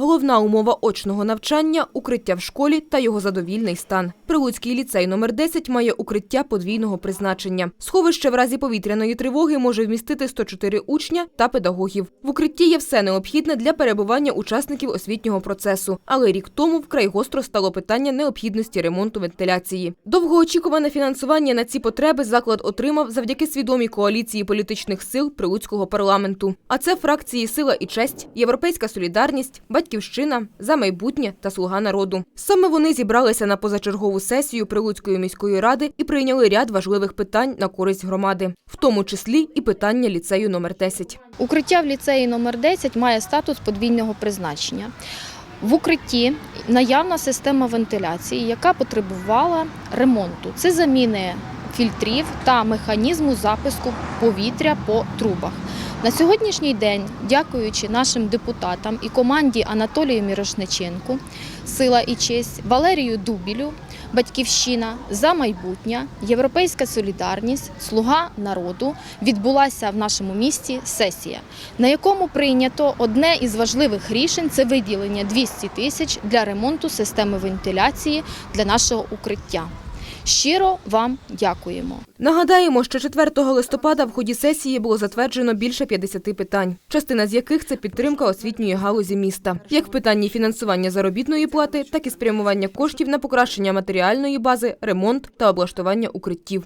Головна умова очного навчання укриття в школі та його задовільний стан. Прилуцький ліцей номер 10 має укриття подвійного призначення. Сховище в разі повітряної тривоги може вмістити 104 учня та педагогів. В укритті є все необхідне для перебування учасників освітнього процесу. Але рік тому вкрай гостро стало питання необхідності ремонту вентиляції. Довгоочікуване фінансування на ці потреби заклад отримав завдяки свідомій коаліції політичних сил Прилуцького парламенту. А це фракції Сила і честь, Європейська солідарність, Батьківщина, за майбутнє та Слуга народу. Саме вони зібралися на позачергову сесію Прилуцької міської ради і прийняли ряд важливих питань на користь громади, в тому числі і питання ліцею номер 10. Укриття в ліцеї номер 10 має статус подвійного призначення. В укритті наявна система вентиляції, яка потребувала ремонту. Це заміни фільтрів та механізму запуску повітря по трубах. На сьогоднішній день, дякуючи нашим депутатам і команді Анатолію Мірошниченку, Сила і честь, Валерію Дубілю, Батьківщина за майбутнє, Європейська солідарність, Слуга народу відбулася в нашому місті сесія, на якому прийнято одне із важливих рішень це виділення 200 тисяч для ремонту системи вентиляції для нашого укриття. Щиро вам дякуємо. Нагадаємо, що 4 листопада в ході сесії було затверджено більше 50 питань, частина з яких це підтримка освітньої галузі міста, як в питанні фінансування заробітної плати, так і спрямування коштів на покращення матеріальної бази, ремонт та облаштування укриттів.